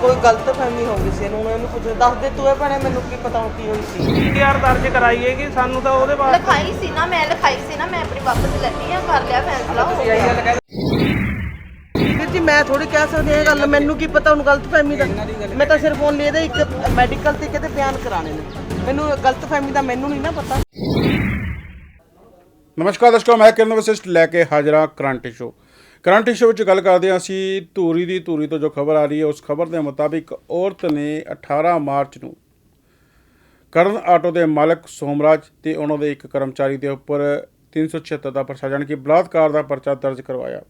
ਕੋਈ ਗਲਤਫਹਿਮੀ ਹੋ ਗਈ ਸੀ ਇਹਨੂੰ ਇਹਨੂੰ ਪੁੱਛ ਦੱਸ ਦੇ ਤੂੰ ਇਹ ਭੈਣੇ ਮੈਨੂੰ ਕੀ ਪਤਾ ਕੀ ਹੋਈ ਸੀ। ਯਾਰ ਦਰਜ ਕਰਾਈਏ ਕਿ ਸਾਨੂੰ ਤਾਂ ਉਹਦੇ ਬਾਅਦ ਲਿਖਾਈ ਸੀ ਨਾ ਮੈਂ ਲਿਖਾਈ ਸੀ ਨਾ ਮੈਂ ਆਪਣੀ ਵਾਪਸ ਲੈਣੀ ਆ ਕਰ ਲਿਆ ਫੈਸਲਾ ਹੋ ਗਿਆ ਵੀਰ ਜੀ ਮੈਂ ਥੋੜੀ ਕਹਿ ਸਕਦੀ ਹਾਂ ਇਹ ਗੱਲ ਮੈਨੂੰ ਕੀ ਪਤਾ ਹੁਣ ਗਲਤਫਹਿਮੀ ਦਾ ਮੈਂ ਤਾਂ ਸਿਰਫ ਉਹਨ ਇਹਦੇ ਇੱਕ ਮੈਡੀਕਲ ਤੇ ਕਿਤੇ ਬਿਆਨ ਕਰਾਣੇ ਨੇ। ਮੈਨੂੰ ਗਲਤਫਹਿਮੀ ਦਾ ਮੈਨੂੰ ਨਹੀਂ ਨਾ ਪਤਾ। ਨਮਸਕਾਰ ਦਰਸ਼ਕੋ ਮੈਂ ਕਿਰਨ ਵਸਿਸ਼ਟ ਲੈ ਕੇ ਹਾਜ਼ਰਾਂ ਕਰੰਟ ਸ਼ੋ ਕਰੰਟ ਇਸ਼ੂ ਵਿੱਚ ਗੱਲ ਕਰਦੇ ਹਾਂ ਅਸੀਂ। ਧੂਰੀ ਦੀ ਧੂਰੀ ਤੋਂ ਜੋ ਖਬਰ ਆ ਰਹੀ ਹੈ, ਉਸ ਖਬਰ ਦੇ ਮੁਤਾਬਿਕ ਔਰਤ ਨੇ 18 ਮਾਰਚ ਨੂੰ ਕਰਨ ਆਟੋ ਦੇ ਮਾਲਕ ਸੋਮਰਾਜ ਤੇ ਉਹਨਾਂ ਦੇ ਇੱਕ ਕਰਮਚਾਰੀ ਦੇ ਉੱਪਰ 376 ਦਾ ਪਰਚਾ, ਜਾਣੀ ਕਿ ਬਲਾਤਕਾਰ ਦਾ ਪਰਚਾ ਦਰਜ ਕਰਵਾਇਆ।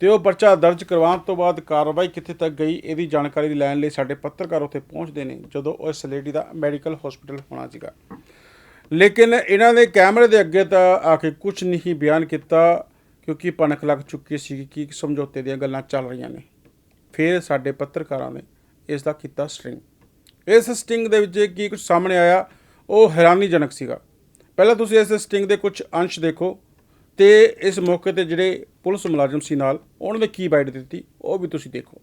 ਤੇ ਉਹ ਪਰਚਾ ਦਰਜ ਕਰਵਾਉਣ ਤੋਂ ਬਾਅਦ ਕਾਰਵਾਈ ਕਿੱਥੇ ਤੱਕ ਗਈ, ਇਹਦੀ ਜਾਣਕਾਰੀ ਲੈਣ ਲਈ ਸਾਡੇ ਪੱਤਰਕਾਰ ਉੱਥੇ ਪਹੁੰਚਦੇ ਨੇ, ਜਦੋਂ ਉਸ ਲੇਡੀ ਦਾ ਮੈਡੀਕਲ ਹਸਪੀਟਲ ਹੋਣਾ ਸੀਗਾ। ਲੇਕਿਨ ਇਹਨਾਂ ਨੇ ਕੈਮਰੇ ਦੇ ਅੱਗੇ ਤਾਂ ਆ ਕੇ ਕੁਝ ਨਹੀਂ ਬਿਆਨ ਕੀਤਾ। ਕਿਉਂਕਿ ਪਣਕ ਲੱਗ ਚੁੱਕੀ ਸੀ ਕਿ ਸਮਝੌਤੇ ਦੀਆਂ ਗੱਲਾਂ ਚੱਲ ਰਹੀਆਂ ਨੇ। ਫਿਰ ਸਾਡੇ ਪੱਤਰਕਾਰਾਂ ਨੇ ਇਸ ਦਾ ਕੀਤਾ ਸਟਿੰਗ ਇਸ ਸਟਿੰਗ ਦੇ ਵਿੱਚ ਕੀ ਕੁਝ ਸਾਹਮਣੇ ਆਇਆ ਉਹ ਹੈਰਾਨੀਜਨਕ ਸੀਗਾ। ਪਹਿਲਾਂ ਤੁਸੀਂ ਇਸ ਸਟਿੰਗ ਦੇ ਕੁਝ ਅੰਸ਼ ਦੇਖੋ ਤੇ ਇਸ ਮੌਕੇ ਤੇ ਜਿਹੜੇ ਪੁਲਿਸ ਮੁਲਾਜ਼ਮ ਸੀ ਨਾਲ ਉਹਨਾਂ ਨੇ ਕੀ ਬਾਈਟ ਦਿੱਤੀ ਉਹ ਵੀ ਤੁਸੀਂ ਦੇਖੋ।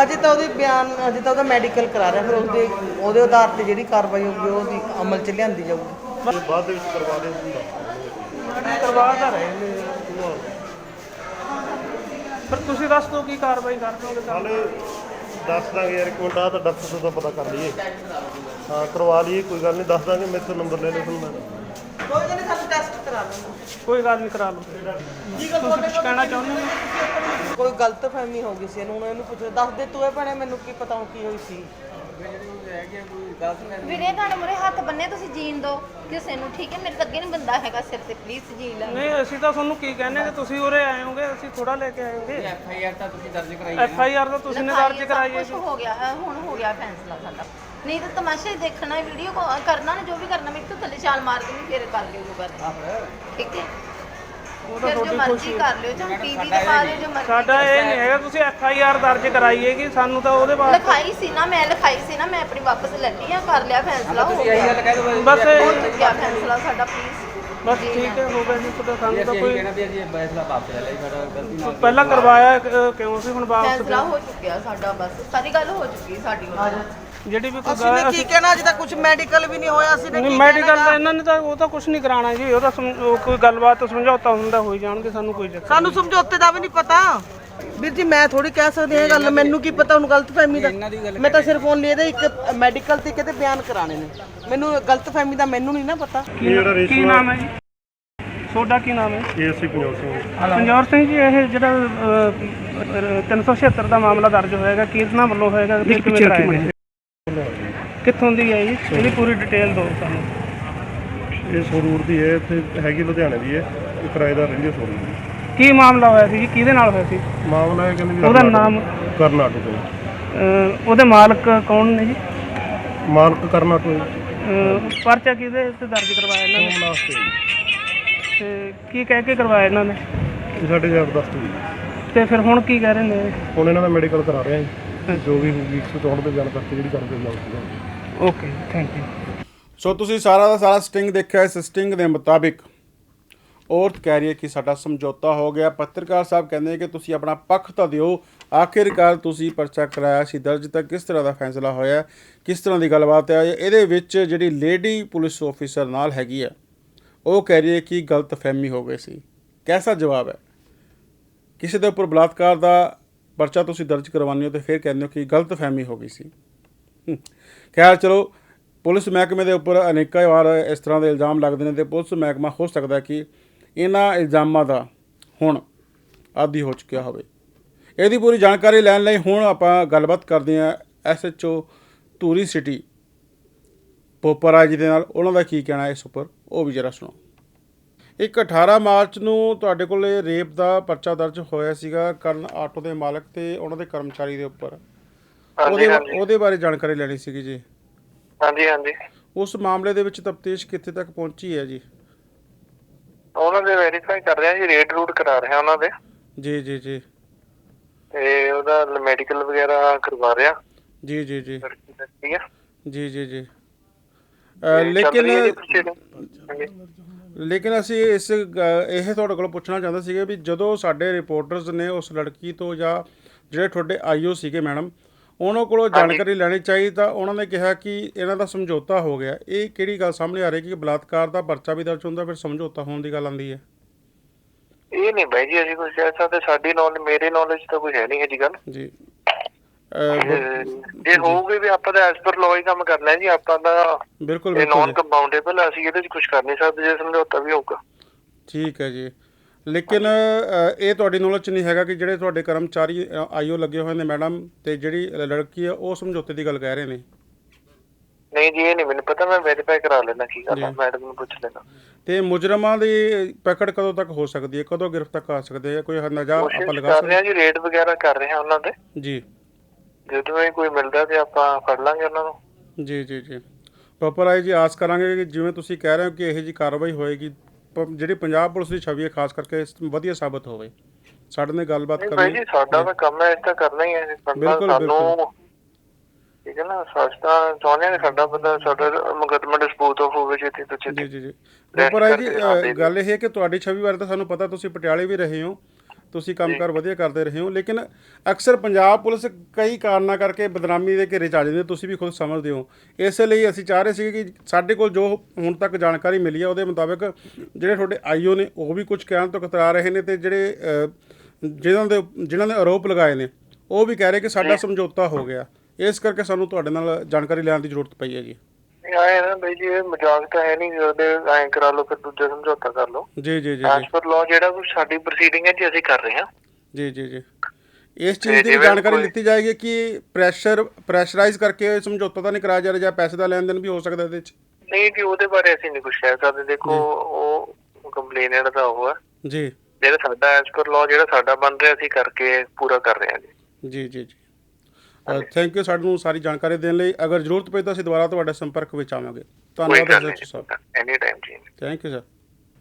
ਹਜੇ ਤਾਂ ਉਹਦੇ ਬਿਆਨ ਹਜੇ ਤਾਂ ਉਹਦਾ ਮੈਡੀਕਲ ਕਰਾ ਰਿਹਾ ਫਿਰ ਉਹਦੇ ਉਹਦੇ ਆਧਾਰ ਤੇ ਜਿਹੜੀ ਕਾਰਵਾਈ ਹੋਊਗੀ ਉਹਦੀ ਅਮਲ ਚ ਲਿਆਂਦੀ ਜਾਊਗੀ। ਬਾਅਦ ਦੇ ਵਿੱਚ ਕਰਵਾ ਦੇ ਹੁੰਦਾ ਕਰਵਾ ਤਾਂ ਰਹੇ ਨੇ। ਪਰ ਤੁਸੀਂ ਦੱਸ ਦਿਓ ਕੀ ਕਾਰਵਾਈ ਕਰ ਦੋਗੇ ਤਾਂ ਹਾਲੇ ਦੱਸ ਦਾਂਗੇ ਯਾਰ ਇੱਕ ਮਿੰਟ ਆ ਤਾਂ ਡਾਕਟਰ ਤੋਂ ਪਤਾ ਕਰ ਲਈਏ। ਹਾਂ ਕਰਵਾ ਲਈਏ ਕੋਈ ਗੱਲ ਨਹੀਂ ਦੱਸ ਦਾਂਗੇ ਮੇਰੇ ਤੋਂ ਨੰਬਰ ਲੈ ਲਿਓ ਤੁਹਾਨੂੰ ਮੈਂ। ਕੋਈ ਨਹੀਂ ਸਾਨੂੰ ਟੈਸਟ ਕਰਾ ਲੈਣਾ ਕੋਈ ਗੱਲ ਨਹੀਂ ਕਰਾ ਲਓ। ਤੁਸੀਂ ਕੁਝ ਕਹਿਣਾ ਚਾਹੁੰਦੇ ਹੋ? ਕੋਈ ਗਲਤਫਹਿਮੀ ਹੋ ਗਈ ਸੀ ਇਹਨੂੰ ਇਹਨੂੰ ਪੁੱਛ। ਦੱਸ ਦੇ ਤੂੰ ਇਹ ਭੈਣੇ ਮੈਨੂੰ ਕੀ ਪਤਾ ਹੁਣ ਕੀ ਹੋਈ ਸੀ। ਵੀਰੇ ਤੁਹਾਡੇ ਮੁਰੇ ਹੱਥ ਬੰਨੇ ਤੁਸੀਂ ਜੀਣ ਦਿਓ ਕਿਸੇ ਨੂੰ ਠੀਕ ਹੈ? ਮੇਰੇ ਤਾਂ ਅੱਗੇ ਨਹੀਂ ਬੰਦਾ ਹੈਗਾ ਸਿਰ ਤੇ ਪਲੀਜ਼ ਜੀ ਲੈ। ਨਹੀਂ ਅਸੀਂ ਤਾਂ ਤੁਹਾਨੂੰ ਕੀ ਕਹਿੰਦੇ ਕਿ ਤੁਸੀਂ ਉਰੇ ਆਏ ਹੋਗੇ ਅਸੀਂ ਥੋੜਾ ਲੈ ਕੇ ਆਏ ਹੋਗੇ। ਐਫ ਆਈ ਆਰ ਤਾਂ ਤੁਸੀਂ ਦਰਜ ਕਰਾਈ ਐਫ ਆਈ ਆਰ ਤਾਂ ਤੁਸੀਂ ਨੇ ਦਰਜ ਕਰਾਈ ਹੈ ਕੁਝ ਹੋ ਗਿਆ ਹੁਣ ਹੋ ਗਿਆ ਫੈਸਲਾ ਸਾਡਾ। ਨਹੀਂ ਤਾਂ ਤਮਾਸ਼ਾ ਹੀ ਦੇਖਣਾ ਵੀਡੀਓ ਕਰਨਾ ਨਾ ਜੋ ਵੀ ਕਰਨਾ ਮੇਰੇ ਤੋਂ ਥੱਲੇ ਛਾਲ ਮਾਰ ਕੇ ਫੇਰ ਕਰ ਲਿਓ ਜੋ ਕਰਨਾ। ਠੀਕ ਹੈ? ਫਿਰ ਜੋ ਮਰਜ਼ੀ ਕਰ ਲਿਓ ਜਾਂ ਟੀਵੀ ਤੇ ਪਾ ਲਿਓ ਜੋ ਮਰਜ਼ੀ ਸਾਡਾ ਇਹ ਨਹੀਂ ਹੈਗਾ ਤੁਸੀਂ ਐਫ ਆਈ ਆਰ ਦਰਜ ਕਰਾਈਏ ਕਿ ਸਾਨੂੰ ਤਾਂ ਉਹਦੇ ਬਾਅਦ ਲਿਖਾਈ ਸੀ ਨਾ ਮੈਂ ਲਿਖਾਈ ਸੀ ਨਾ ਮੈਂ ਆਪਣੀ ਵਾਪਸ ਲੈਣੀ ਆ ਕਰ ਲਿਆ ਫੈਸਲਾ ਹੋ ਗਿਆ। ਬਸ ਹੋ ਇਹ- ਚੁੱਕਿਆ ਫੈਸਲਾ। ਸਾਡਾ ਪਲੀਜ਼ ਬਸ ਠੀਕ ਹੈ ਹੋ ਗਿਆ ਜੀ ਤੁਹਾਡਾ ਸਾਨੂੰ ਤਾਂ ਅਸੀਂ ਕੋਈ ਕਹਿਣਾ ਵੀ ਅਸੀਂ ਫੈਸਲਾ ਵਾਪਸ ਲੈ ਲਈ ਸਾਡਾ ਗਲਤੀ ਨਾਲ ਪਹਿਲਾਂ ਕਰਵਾਇਆ ਕਿਉਂ ਸੀ ਹੁਣ ਵਾਪਸ ਫੈਸਲਾ ਹੋ ਚੁੱਕਿਆ ਸਾਡਾ ਬਸ। ਸਾਰੀ ਗੱਲ ਹੋ ਚੁੱਕੀ ਸਾਡੀ। ਹੁਣ ਜਿਹੜੀ ਵੀ ਕੋਈ ਅਸੀਂ ਨੇ ਕੀ ਕਹਿਣਾ ਅਜੇ ਤਾਂ ਕੁਝ ਮੈਡੀਕਲ ਵੀ ਨਹੀਂ ਹੋਇਆ ਅਸੀਂ ਨੇ ਨਹੀਂ ਕੀ ਮੈਡੀਕਲ ਦਾ ਇਹਨਾਂ ਨੇ ਤਾਂ ਉਹ ਤਾਂ ਕੁਝ ਨਹੀਂ ਕਰਾਉਣਾ ਜੀ ਉਹ ਤਾਂ ਸਮ- ਉਹ ਕੋਈ ਗੱਲਬਾਤ ਸਮਝੌਤਾ ਹੁੰਦਾ ਹੋਈ ਜਾਣਗੇ ਸਾਨੂੰ ਕੋਈ ਚੱਕਰ ਸਾਨੂੰ ਸਮਝੌਤੇ ਦਾ ਵੀ ਨਹੀਂ ਪਤਾ। ਵੀਰ ਜੀ ਮੈਂ ਥੋੜੀ ਕਹਿ ਸਕਦੀ ਹਾਂ ਇਹ ਗੱਲ ਮੈਨੂੰ ਕੀ ਪਤਾ ਹੁਣ ਗਲਤਫਹਿਮੀ ਦਾ। ਮੈਂ ਤਾਂ ਸਿਰਫ ਉਹਨ ਇਹਦੇ ਇੱਕ ਮੈਡੀਕਲ ਤੇ ਕਿਤੇ ਬਿਆਨ ਕਰਾਣੇ ਨੇ। ਮੈਨੂੰ ਗਲਤਫਹਿਮੀ ਦਾ ਮੈਨੂੰ ਨਹੀਂ ਨਾ ਪਤਾ। ਜਿਹੜਾ ਕੀ ਨਾਮ ਹੈ ਜੀ? ਤੁਹਾਡਾ ਕੀ ਨਾਮ ਹੈ? ਅਸੀਂ ਪੰਜਾਬ ਸਿੰਘ। ਸੰਜੌਰ ਸਿੰਘ ਜੀ ਇਹ ਜਿਹੜਾ ਅ, 376 ਦਾ ਮਾਮਲਾ ਦਰਜ ਹੋਏਗਾ ਕਿਹਨਾਂ ਵੱਲੋਂ ਹੋਏਗਾ ਤੇ ਕਿਵੇਂ ਕਰਾਇਆ? ਕਿੱਥੋਂ ਦੀ ਹੈ ਜੀ ਇਹਦੀ ਪੂਰੀ ਡਿਟੇਲ ਦਿਓ ਸਾਨੂੰ। ਇਹ ਸਰੂਰ ਦੀ ਹੈ ਇੱਥੇ ਹੈਗੀ ਲੁਧਿਆਣੇ ਦੀ ਹੈ। ਇਹ ਕਿਰਾਏਦਾਰ ਰਹਿੰਦੀ ਹੈ ਸਰੂਰ ਦੀ। ਕੀ ਮਾਮਲਾ ਹੋਇਆ ਸੀ ਜੀ? ਕਿਹਦੇ ਨਾਲ ਹੋਇਆ ਸੀ? ਮਾਮਲਾ ਇਹ ਕਹਿੰਦੇ ਵੀ ਉਹਦਾ ਨਾਮ? ਕਰਨਾਟਕ ਤੋਂ ਅ, ਉਹਦੇ ਮਾਲਕ ਕੌਣ ਨੇ ਜੀ? ਮਾਲਕ ਕਰਨਾਟਕ ਅ, ਪਰਚਾ ਕਿਹਦੇ ਤੇ ਦਰਜ ਕਰਵਾਇਆ ਇਹਨਾਂ ਨੇ? ਸੋਮਨਾਥ ਤੇ ਤੇ ਕੀ ਕਹਿ ਕੇ ਕਰਵਾਇਆ ਇਹਨਾਂ ਨੇ? ਇਹ ਸਾਡੇ ਜ਼ਬਰਦਸਤ ਹੋਈ ਤੇ ਫਿਰ ਹੁਣ ਕੀ ਕਹਿ ਰਹੇ ਨੇ? ਹੁਣ ਇਹਨਾਂ ਦਾ ਮੈਡੀਕਲ ਕਰਾ ਰਹੇ ਹਾਂ ਜੀ। ਜੋ ਵੀ ਹੋਊਗੀ 164 ਦੇ ਬਿਆਨ ਕਰਕੇ ਜਿਹੜੀ ਕਰਦੇ ਜਾਊਗੀ ਓਕੇ ਥੈਂਕ ਯੂ ਸੋ ਤੁਸੀਂ ਸਾਰਾ ਦਾ ਸਾਰਾ ਸਟਿੰਗ ਦੇਖਿਆ ਇਸ ਸਟਿੰਗ ਦੇ ਮੁਤਾਬਿਕ। ਔਰਤ ਕਹਿ ਰਹੀ ਹੈ ਕਿ ਸਾਡਾ ਸਮਝੌਤਾ ਹੋ ਗਿਆ। ਪੱਤਰਕਾਰ ਸਾਹਿਬ ਕਹਿੰਦੇ ਨੇ ਕਿ ਤੁਸੀਂ ਆਪਣਾ ਪੱਖ ਤਾਂ ਦਿਓ। ਆਖਿਰਕਾਰ ਤੁਸੀਂ ਪਰਚਾ ਕਰਾਇਆ ਸੀ। ਦਰਜ ਤਾਂ ਕਿਸ ਤਰ੍ਹਾਂ ਦਾ ਫੈਸਲਾ ਹੋਇਆ ਕਿਸ ਤਰ੍ਹਾਂ ਦੀ ਗੱਲਬਾਤ ਹੈ? ਇਹਦੇ ਵਿੱਚ ਜਿਹੜੀ ਲੇਡੀ ਪੁਲਿਸ ਆਫੀਸਰ ਨਾਲ ਹੈਗੀ ਆ ਉਹ ਕਹਿ ਰਹੀ ਹੈ ਕਿ ਗਲਤ ਫਹਿਮੀ ਹੋ ਗਈ ਸੀ। ਕੈਸਾ ਜਵਾਬ ਹੈ? ਕਿਸੇ ਦੇ ਉੱਪਰ ਬਲਾਤਕਾਰ ਦਾ ਪਰਚਾ ਤੁਸੀਂ ਦਰਜ ਕਰਵਾਉਂਦੇ ਹੋ ਤੇ ਫਿਰ ਕਹਿੰਦੇ ਹੋ ਕਿ ਗਲਤ ਫਹਿਮੀ ਹੋ ਗਈ ਸੀ। ਹੂੰ। ਖੈਰ, ਚਲੋ, ਪੁਲਿਸ ਮਹਿਕਮੇ ਦੇ ਉੱਪਰ ਅਨੇਕਾਂ ਵਾਰ ਇਸ ਤਰ੍ਹਾਂ ਦੇ ਇਲਜ਼ਾਮ ਲੱਗਦੇ ਨੇ ਤੇ ਪੁਲਿਸ ਮਹਿਕਮਾ ਹੋ ਸਕਦਾ ਕਿ ਇਹਨਾਂ ਇਲਜ਼ਾਮਾਂ ਦਾ ਹੁਣ ਆਦੀ ਹੋ ਚੁੱਕਿਆ ਹੋਵੇ। ਇਹਦੀ ਪੂਰੀ ਜਾਣਕਾਰੀ ਲੈਣ ਲਈ ਹੁਣ ਆਪਾਂ ਗੱਲਬਾਤ ਕਰਦੇ ਹਾਂ ਐਸਐਚਓ ਧੂਰੀ ਸਿਟੀ ਪੋਪਰਾ ਜੀ ਦੇ ਨਾਲ। ਉਹਨਾਂ ਦਾ ਕੀ ਕਹਿਣਾ ਇਸ ਉੱਪਰ? ਉਹ ਵੀ ਜਰਾ ਸੁਣੋ ਇੱਕ 18 ਮਾਰਚ ਨੂੰ ਤੁਹਾਡੇ ਕੋਲ ਇਹ ਰੇਪ ਦਾ ਪਰਚਾ ਦਰਜ ਹੋਇਆ ਸੀਗਾ ਕਰਨ ਆਟੋ ਦੇ ਮਾਲਕ ਤੇ ਉਹਨਾਂ ਦੇ ਕਰਮਚਾਰੀ ਦੇ ਉੱਪਰ। ਉਹਦੇ ਉਹਦੇ ਬਾਰੇ ਜਾਣਕਾਰੀ ਲੈਣੀ ਸੀਗੀ ਜੀ। ਹਾਂਜੀ ਹਾਂਜੀ। ਉਸ ਮਾਮਲੇ ਦੇ ਵਿੱਚ ਤਫਤੀਸ਼ ਕਿੱਥੇ ਤੱਕ ਪਹੁੰਚੀ ਹੈ ਜੀ? ਉਹਨਾਂ ਦੇ ਵੈਰੀਫਾਈ ਕਰ ਰਿਹਾ ਜੀ ਰੇਟ ਰੂਟ ਕਰਾ ਰਿਹਾ ਉਹਨਾਂ ਦੇ। ਜੀ ਜੀ ਜੀ। ਤੇ ਉਹਦਾ ਮੈਡੀਕਲ ਵਗੈਰਾ ਕਰਵਾ ਰਿਹਾ। ਜੀ ਜੀ ਜੀ। ਠੀਕ ਹੈ। ਜੀ ਜੀ ਜੀ। ਲੇਕਿਨ ਲੇਕਿਨ ਅਸੀਂ ਇਸ ਇਹ ਤੁਹਾਡੇ ਕੋਲ ਪੁੱਛਣਾ ਚਾਹੁੰਦੇ ਸੀਗੇ ਵੀ ਜਦੋਂ ਸਾਡੇ ਰਿਪੋਰਟਰਸ ਨੇ ਉਸ ਲੜਕੀ ਤੋਂ ਜਾਂ ਜਿਹੜੇ ਤੁਹਾਡੇ ਆਈਓ ਸੀਗੇ ਮੈਡਮ ਉਹਨਾਂ ਕੋਲੋਂ ਜਾਣਕਾਰੀ ਲੈਣੀ ਚਾਹੀਦੀ ਤਾਂ ਉਹਨਾਂ ਨੇ ਕਿਹਾ ਕਿ ਇਹਨਾਂ ਦਾ ਸਮਝੌਤਾ ਹੋ ਗਿਆ। ਇਹ ਕਿਹੜੀ ਗੱਲ ਸਾਹਮਣੇ ਆ ਰਹੀ ਕਿ ਬਲਾਤਕਾਰ ਦਾ ਪਰਚਾ ਵੀ ਦਰਜ ਹੁੰਦਾ ਫਿਰ ਸਮਝੌਤਾ ਹੋਣ ਦੀ ਗੱਲ ਆਉਂਦੀ ਹੈ? ਇਹ ਨਹੀਂ ਬਾਈ ਜੀ ਅਸੀਂ ਕੁਝ ਕਹਿ ਸਕਦੇ ਸਾਡੀ ਨੌਲੇਜ ਮੇਰੇ ਨੌਲੇਜ ਤਾਂ ਕੁਝ ਹੈ ਨਹੀਂ ਹੈ ਜੀ ਗੱਲ। ਜੀ। ਤੇ ਜੇ ਹੋਊਗੀ ਵੀ ਆਪਾਂ ਤਾਂ ਐਸ ਪਰ ਲਾਅ ਹੀ ਕੰਮ ਕਰਨਾ ਹੈ ਜੀ ਆਪਾਂ ਦਾ ਬਿਲਕੁਲ ਇਹ ਬਿਲਕੁਲ ਨਾਨ ਜੀ। ਕੰਪਾਊਂਡੇਬਲ ਅਸੀਂ ਇਹਦੇ ਵਿੱਚ ਕੁਝ ਕਰ ਨਹੀਂ ਸਕਦੇ ਜੇ ਸਮਝੌਤਾ ਵੀ ਹੋਊਗਾ। ਠੀਕ ਹੈ ਜੀ। ਲੇਕਿਨ ਅ, ਇਹ ਤੁਹਾਡੀ ਨੌਲੇਜ 'ਚ ਨਹੀਂ ਹੈਗਾ ਕਿ ਜਿਹੜੇ ਤੁਹਾਡੇ ਕਰਮਚਾਰੀ ਆਈਓ ਲੱਗੇ ਹੋਏ ਨੇ ਮੈਡਮ ਤੇ ਜਿਹੜੀ ਲੜਕੀ ਆ ਉਹ ਸਮਝੌਤੇ ਦੀ ਗੱਲ ਕਹਿ ਰਹੇ ਨੇ। ਨਹੀਂ ਜੀ ਇਹ ਨਹੀਂ ਮੈਨੂੰ ਪਤਾ ਮੈਂ ਵੈਰੀਫਾਈ ਕਰਾ ਲੈਣਾ ਕੀ ਗੱਲ ਹੈ ਜੀ। ਮੈਡਮ ਨੂੰ ਪੁੱਛ ਲੈਣਾ ਤੇ ਮੁਜਰਮਾਂ ਦੀ ਪਕੜ ਕਦੋਂ ਤੱਕ ਹੋ ਸਕਦੀ ਹੈ? ਕਦੋਂ ਗ੍ਰਿਫਤਾਰ ਕਰ ਸਕਦੇ ਆ ਕੋਈ ਅੰਦਾਜ਼ਾ ਆਪਾਂ ਕੋਸ਼ਿਸ਼ ਲਗਾ ਕਰ ਸਕਦੇ ਹਾਂ ਜੀ ਰੇਡ ਵਗੈਰਾ ਕਰ ਰਹੇ ਹਾਂ ਉਹਨਾਂ ਦੇ। ਜੀ। ਜਦੋਂ ਵੀ ਕੋਈ ਮਿਲਦਾ ਤੇ ਆਪਾਂ ਫੜ ਲਾਂਗੇ ਉਹਨਾਂ ਨੂੰ। ਜੀ ਜੀ ਜੀ। ਪ੍ਰੋਪਰ ਆਈ ਜੀ ਆਸ ਕਰਾਂਗੇ ਕਿ ਜਿਵੇਂ ਤੁਸੀਂ ਕਹਿ ਰਹੇ ਹੋ ਕਿ ਇਹੋ ਜੀ ਕਾਰਵਾਈ ਹੋਏਗੀ ਪ- ਜਿਹੜੀ ਪੰਜਾਬ ਪੁਲਿਸ ਦੀ ਛਵੀ ਹੈ ਖਾਸ ਕਰਕੇ ਇਸ ਤੋਂ ਵਧੀਆ ਸਾਬਤ ਹੋਵੇ। ਸਾਡੇ ਨਾਲ ਗੱਲਬਾਤ ਨਹੀਂ ਕਰਨੀ ਜੀ ਸਾਡਾ ਤਾਂ ਕੰਮ ਹੈ ਇਸ ਤਾਂ ਕਰਨਾ ਹੀ ਹੈ। ਬੰਦਾ ਬਿਲਕੁਲ, ਸਾਨੂੰ ਠੀਕ ਹੈ ਨਾ ਸਸਤਾ ਚਾਹੁੰਦੇ ਨੇ ਸਾਡਾ ਬੰਦਾ ਸਾਡਾ ਮੁਕਦਮਾ ਡਿਸਪੋਜ਼ ਆਫ ਹੋਵੇ ਛੇਤੀ ਤੋਂ ਜੀ ਜੀ ਜੀ। ਪ੍ਰੋਪਰ ਆਈ ਜੀ ਅ, ਗੱਲ ਇਹ ਹੈ ਕਿ ਤੁਹਾਡੀ ਛਵੀ ਬਾਰੇ ਤਾਂ ਸਾਨੂੰ ਪਤਾ ਤੁਸੀਂ ਪਟਿਆਲੇ ਵੀ ਰਹੇ ਹੋ। ਤੁਸੀਂ ਕੰਮਕਾਰ ਵਧੀਆ ਕਰਦੇ ਰਹੇ ਹੋ ਲੇਕਿਨ ਅਕਸਰ ਪੰਜਾਬ ਪੁਲਿਸ ਕਈ ਕਾਰਨਾਂ ਕਰਕੇ ਬਦਨਾਮੀ ਦੇ ਘੇਰੇ ਚ ਆ ਜਾਂਦੀ ਹੈ ਤੁਸੀਂ ਵੀ ਖੁਦ ਸਮਝਦੇ ਹੋ। ਇਸੇ ਲਈ ਅਸੀਂ ਚਾਹ ਰਹੇ ਸੀ ਕਿ ਸਾਡੇ ਕੋਲ ਜੋ ਹੁਣ ਤੱਕ ਜਾਣਕਾਰੀ ਮਿਲੀ ਹੈ ਉਹਦੇ ਮੁਤਾਬਕ ਜਿਹੜੇ ਤੁਹਾਡੇ ਆਈਓ ਨੇ ਉਹ ਵੀ ਕੁਝ ਕਹਿਣ ਤੋਂ ਕਤਰਾ ਰਹੇ ਨੇ ਤੇ ਜਿਹੜੇ ਅ, ਜਿਨ੍ਹਾਂ ਦੇ ਜਿਨ੍ਹਾਂ ਨੇ ਆਰੋਪ ਲਗਾਏ ਨੇ ਉਹ ਵੀ ਕਹਿ ਰਹੇ ਕਿ ਸਾਡਾ ਸਮਝੌਤਾ ਹੋ ਗਿਆ। ਇਸ ਕਰਕੇ ਸਾਨੂੰ ਤੁਹਾਡੇ ਨਾਲ ਜਾਣਕਾਰੀ ਲੈਣ ਦੀ ਜ਼ਰੂਰਤ ਪਈ ਹੈ ਜੀ ਆਏ ਨਾ ਬਾਈ ਜੀ ਇਹ ਮਜ਼ਾਕ ਤਾਂ ਹੈ ਨਹੀਂ ਉਹਦੇ ਐਂ ਕਰਾ ਲਓ ਫਿਰ ਦੂਜਾ ਸਮਝੌਤਾ ਕਰ ਲਓ। ਜੀ ਜੀ ਜੀ ਐਸ ਪਰ ਲਾਅ ਜਿਹੜਾ ਕੁਝ ਸਾਡੀ ਪ੍ਰੋਸੀਡਿੰਗ ਹੈ ਜੀ ਅਸੀਂ ਕਰ ਰਹੇ ਹਾਂ। ਜੀ ਜੀ ਜੀ। ਇਸ ਚੀਜ਼ ਦੀ ਜਾਣਕਾਰੀ ਲਿੱਤੀ ਜਾਏਗੀ ਕਿ ਪ੍ਰੈਸ਼ਰ ਪ੍ਰੈਸ਼ਰਾਈਜ਼ ਕਰਕੇ ਸਮਝੌਤਾ ਤਾਂ ਨਹੀਂ ਕਰਾਇਆ ਜਾ ਰਿਹਾ ਜਾਂ ਪੈਸੇ ਦਾ ਲੈਣ ਦੇਣ ਵੀ ਹੋ ਸਕਦਾ ਇਹਦੇ ਵਿੱਚ? ਨਹੀਂ ਜੀ ਉਹਦੇ ਬਾਰੇ ਅਸੀਂ ਨਹੀਂ ਕੁਝ ਕਹਿ ਸਕਦੇ ਦੇਖੋ ਉਹ ਕੰਪਲੇਨੈਂਟ ਦਾ ਉਹ ਹੈ ਜੀ। ਜਿਹੜਾ ਸਾਡਾ ਐਸ ਪਰ ਲਾਅ ਜਿਹੜਾ ਸਾਡਾ ਬਣ ਰਿਹਾ ਅਸੀਂ ਕਰਕੇ ਪੂਰਾ ਕਰ ਰਹੇ ਹਾਂ ਜੀ। ਜੀ ਜੀ ਜੀ। ਥੈਂਕ ਯੂ ਸਾਨੂੰ ਸਾਰੀ ਜਾਣਕਾਰੀ ਦੇਣ ਲਈ। ਅਗਰ ਜ਼ਰੂਰਤ ਪਈ ਤਾਂ ਅਸੀਂ ਦੁਬਾਰਾ ਤੁਹਾਡੇ ਸੰਪਰਕ ਵਿੱਚ ਆਵਾਂਗੇ। ਧੰਨਵਾਦ SHO Sahib. Any time ji thank you sir